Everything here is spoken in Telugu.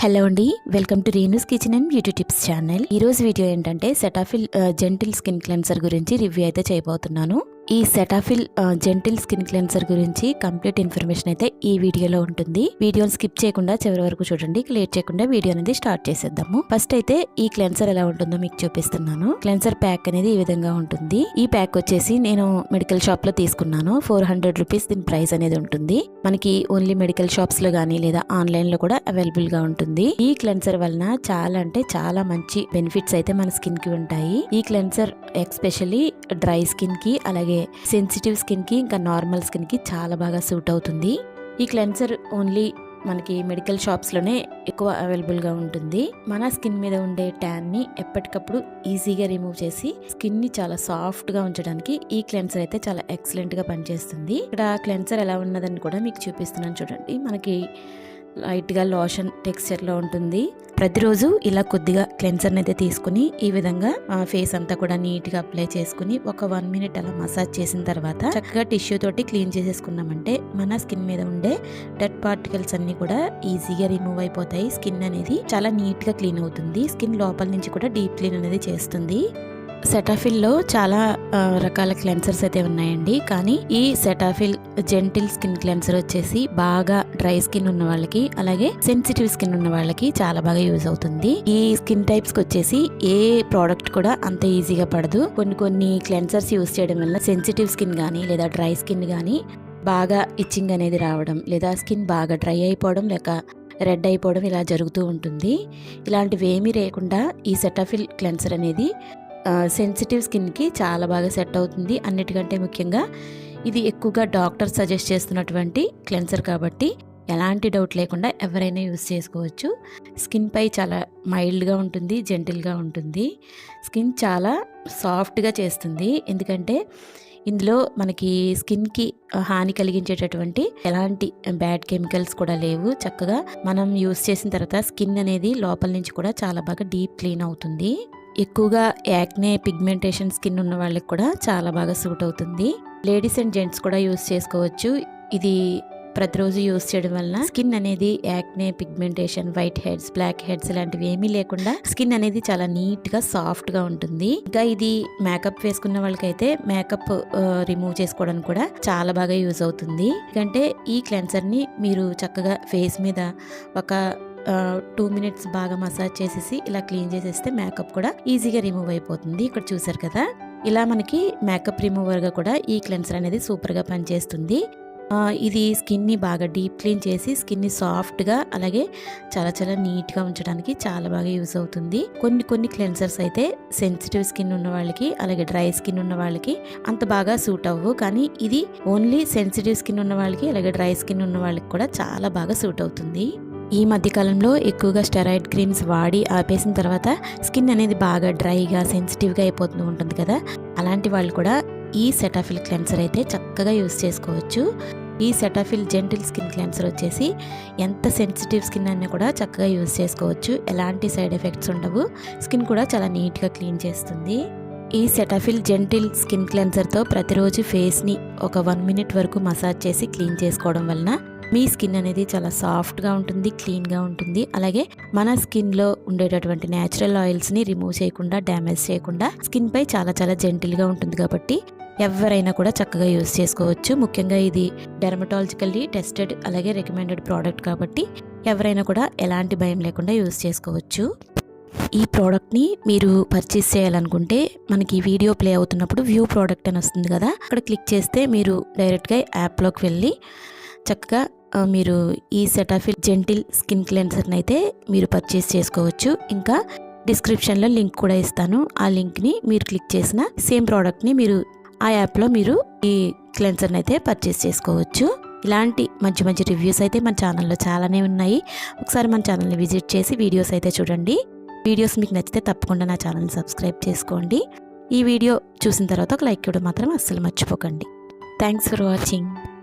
హలో అండి welcome to Renu's kitchen and beauty tips channel ఈరోజు వీడియో ఏంటంటే సెటాఫిల్ జెంటిల్ స్కిన్ క్లెన్సర్ గురించి రివ్యూ అయితే చేయబోతున్నాను. ఈ సెటాఫిల్ జెంటిల్ స్కిన్ క్లెన్సర్ గురించి కంప్లీట్ ఇన్ఫర్మేషన్ అయితే ఈ వీడియోలో ఉంటుంది. వీడియోని స్కిప్ చేయకుండా చివరి వరకు చూడండి. లేట్ చేయకుండా వీడియో అనేది స్టార్ట్ చేసేద్దాము. ఫస్ట్ అయితే ఈ క్లెన్సర్ ఎలా ఉంటుందో మీకు చూపిస్తున్నాను. క్లెన్సర్ ప్యాక్ అనేది ఈ విధంగా ఉంటుంది. ఈ ప్యాక్ వచ్చేసి నేను మెడికల్ షాప్లో తీసుకున్నాను. ఫోర్ హండ్రెడ్ రూపీస్ దీని ప్రైస్ అనేది ఉంటుంది. మనకి ఓన్లీ మెడికల్ షాప్స్లో గానీ లేదా ఆన్లైన్లో కూడా అవైలబుల్గా ఉంటుంది. ఈ క్లెన్సర్ వలన చాలా అంటే చాలా మంచి బెనిఫిట్స్ అయితే మన స్కిన్కి ఉంటాయి. ఈ క్లెన్సర్ ఎక్స్పెషల్లీ డ్రై స్కిన్కి అలాగే సెన్సిటివ్ స్కిన్కి ఇంకా నార్మల్ స్కిన్కి చాలా బాగా సూట్ అవుతుంది. ఈ క్లెన్సర్ ఓన్లీ మనకి మెడికల్ షాప్స్లోనే ఎక్కువ అవైలబుల్గా ఉంటుంది. మన స్కిన్ మీద ఉండే ట్యాన్ని ఎప్పటికప్పుడు ఈజీగా రిమూవ్ చేసి స్కిన్ని చాలా సాఫ్ట్గా ఉంచడానికి ఈ క్లెన్సర్ అయితే చాలా ఎక్సలెంట్గా పనిచేస్తుంది. ఇక్కడ క్లెన్సర్ ఎలా ఉన్నదని కూడా మీకు చూపిస్తున్నాను చూడండి. మనకి లైట్గా లోషన్ టెక్స్చర్లో ఉంటుంది. ప్రతిరోజు ఇలా కొద్దిగా క్లెన్సర్ని అయితే తీసుకుని ఈ విధంగా ఫేస్ అంతా కూడా నీట్గా అప్లై చేసుకుని ఒక వన్ మినిట్ అలా మసాజ్ చేసిన తర్వాత చక్కగా టిష్యూ తోటి క్లీన్ చేసేసుకున్నామంటే మన స్కిన్ మీద ఉండే డెడ్ పార్టికల్స్ అన్ని కూడా ఈజీగా రిమూవ్ అయిపోతాయి. స్కిన్ అనేది చాలా నీట్గా క్లీన్ అవుతుంది. స్కిన్ లోపల నుంచి కూడా డీప్ క్లీన్ అనేది చేస్తుంది. సెటాఫిల్లో చాలా రకాల క్లెన్సర్స్ అయితే ఉన్నాయండి. కానీ ఈ సెటాఫిల్ జెంటిల్ స్కిన్ క్లెన్సర్ వచ్చేసి బాగా డ్రై స్కిన్ ఉన్న వాళ్ళకి అలాగే సెన్సిటివ్ స్కిన్ ఉన్న వాళ్ళకి చాలా బాగా యూజ్ అవుతుంది. ఈ స్కిన్ టైప్స్కి వచ్చేసి ఏ ప్రోడక్ట్ కూడా అంత ఈజీగా పడదు. కొన్ని కొన్ని క్లెన్సర్స్ యూజ్ చేయడం వల్ల సెన్సిటివ్ స్కిన్ కానీ లేదా డ్రై స్కిన్ కానీ బాగా ఇచ్చింగ్ అనేది రావడం లేదా స్కిన్ బాగా డ్రై అయిపోవడం లేక రెడ్ అయిపోవడం ఇలా జరుగుతూ ఉంటుంది. ఇలాంటివి ఏమీ లేకుండా ఈ సెటాఫిల్ క్లెన్సర్ అనేది సెన్సిటివ్ స్కిన్కి చాలా బాగా సెట్ అవుతుంది. అన్నిటికంటే ముఖ్యంగా ఇది ఎక్కువగా డాక్టర్ సజెస్ట్ చేస్తున్నటువంటి క్లెన్సర్ కాబట్టి ఎలాంటి డౌట్ లేకుండా ఎవరైనా యూస్ చేసుకోవచ్చు. స్కిన్ పై చాలా మైల్డ్గా ఉంటుంది జెంటిల్గా ఉంటుంది. స్కిన్ చాలా సాఫ్ట్గా చేస్తుంది. ఎందుకంటే ఇందులో మనకి స్కిన్కి హాని కలిగించేటటువంటి ఎలాంటి బ్యాడ్ కెమికల్స్ కూడా లేవు. చక్కగా మనం యూస్ చేసిన తర్వాత స్కిన్ అనేది లోపల నుంచి కూడా చాలా బాగా డీప్ క్లీన్ అవుతుంది. ఎక్కువగా యాక్నే పిగ్మెంటేషన్ స్కిన్ ఉన్న వాళ్ళకి కూడా చాలా బాగా సూట్ అవుతుంది. లేడీస్ అండ్ జెంట్స్ కూడా యూస్ చేసుకోవచ్చు. ఇది ప్రతిరోజు యూస్ చేయడం వలన స్కిన్ అనేది acne pigmentation white heads black heads ఇలాంటివి ఏమీ లేకుండా స్కిన్ అనేది చాలా నీట్గా సాఫ్ట్గా ఉంటుంది. ఇంకా ఇది మేకప్ వేసుకున్న వాళ్ళకైతే మేకప్ రిమూవ్ చేసుకోవడానికి కూడా చాలా బాగా యూజ్ అవుతుంది. ఎందుకంటే ఈ క్లెన్సర్ని మీరు చక్కగా ఫేస్ మీద ఒక టూ మినిట్స్ బాగా మసాజ్ చేసేసి ఇలా క్లీన్ చేసేస్తే మేకప్ కూడా ఈజీగా రిమూవ్ అయిపోతుంది. ఇక్కడ చూసారు కదా? ఇలా మనకి మేకప్ రిమూవర్గా కూడా ఈ క్లెన్సర్ అనేది సూపర్గా పనిచేస్తుంది. ఇది స్కిన్ని బాగా డీప్ క్లీన్ చేసి స్కిన్ని సాఫ్ట్గా అలాగే చాలా చాలా నీట్గా ఉంచడానికి చాలా బాగా యూస్ అవుతుంది. కొన్ని కొన్ని క్లెన్సర్స్ అయితే సెన్సిటివ్ స్కిన్ ఉన్న వాళ్ళకి అలాగే డ్రై స్కిన్ ఉన్న వాళ్ళకి అంత బాగా సూట్ అవ్వవు కానీ ఇది ఓన్లీ సెన్సిటివ్ స్కిన్ ఉన్న వాళ్ళకి అలాగే డ్రై స్కిన్ ఉన్న వాళ్ళకి కూడా చాలా బాగా సూట్ అవుతుంది. ఈ మధ్యకాలంలో ఎక్కువగా స్టెరాయిడ్ క్రీమ్స్ వాడి ఆపేసిన తర్వాత స్కిన్ అనేది బాగా డ్రైగా సెన్సిటివ్గా అయిపోతూ ఉంటుంది కదా? అలాంటి వాళ్ళు కూడా ఈ సెటాఫిల్ క్లెన్సర్ అయితే చక్కగా యూస్ చేసుకోవచ్చు. ఈ సెటాఫిల్ జెంటిల్ స్కిన్ క్లెన్సర్ వచ్చేసి ఎంత సెన్సిటివ్ స్కిన్ అన్నీ కూడా చక్కగా యూస్ చేసుకోవచ్చు. ఎలాంటి సైడ్ ఎఫెక్ట్స్ ఉండవు. స్కిన్ కూడా చాలా నీట్గా క్లీన్ చేస్తుంది. ఈ సెటాఫిల్ జెంటిల్ స్కిన్ క్లెన్సర్తో ప్రతిరోజు ఫేస్ని ఒక వన్ మినిట్ వరకు మసాజ్ చేసి క్లీన్ చేసుకోవడం వలన మీ స్కిన్ అనేది చాలా సాఫ్ట్గా ఉంటుంది క్లీన్గా ఉంటుంది. అలాగే మన స్కిన్లో ఉండేటటువంటి న్యాచురల్ ఆయిల్స్ని రిమూవ్ చేయకుండా డ్యామేజ్ చేయకుండా స్కిన్పై చాలా చాలా జెంటిల్గా ఉంటుంది కాబట్టి ఎవరైనా కూడా చక్కగా యూస్ చేసుకోవచ్చు. ముఖ్యంగా ఇది డెర్మటాలజికల్లీ టెస్టెడ్ అలాగే రికమెండెడ్ ప్రోడక్ట్ కాబట్టి ఎవరైనా కూడా ఎలాంటి భయం లేకుండా యూస్ చేసుకోవచ్చు. ఈ ప్రోడక్ట్ని మీరు పర్చేస్ చేయాలనుకుంటే మనకి వీడియో ప్లే అవుతున్నప్పుడు వ్యూ ప్రోడక్ట్ అని వస్తుంది కదా అక్కడ క్లిక్ చేస్తే మీరు డైరెక్ట్గా యాప్లోకి వెళ్ళి చక్కగా మీరు ఈ సెటాఫిల్ జెంటిల్ స్కిన్ క్లెన్సర్ని అయితే మీరు పర్చేస్ చేసుకోవచ్చు. ఇంకా డిస్క్రిప్షన్లో లింక్ కూడా ఇస్తాను. ఆ లింక్ని మీరు క్లిక్ చేసిన సేమ్ ప్రోడక్ట్ని మీరు ఆ యాప్లో మీరు ఈ క్లెన్సర్ని అయితే పర్చేస్ చేసుకోవచ్చు. ఇలాంటి మంచి మంచి రివ్యూస్ అయితే మన ఛానల్లో చాలానే ఉన్నాయి. ఒకసారి మన ఛానల్ని విజిట్ చేసి వీడియోస్ అయితే చూడండి. వీడియోస్ మీకు నచ్చితే తప్పకుండా నా ఛానల్ని సబ్స్క్రైబ్ చేసుకోండి. ఈ వీడియో చూసిన తర్వాత ఒక లైక్ ఇవ్వడం మాత్రం అస్సలు మర్చిపోకండి. Thanks for watching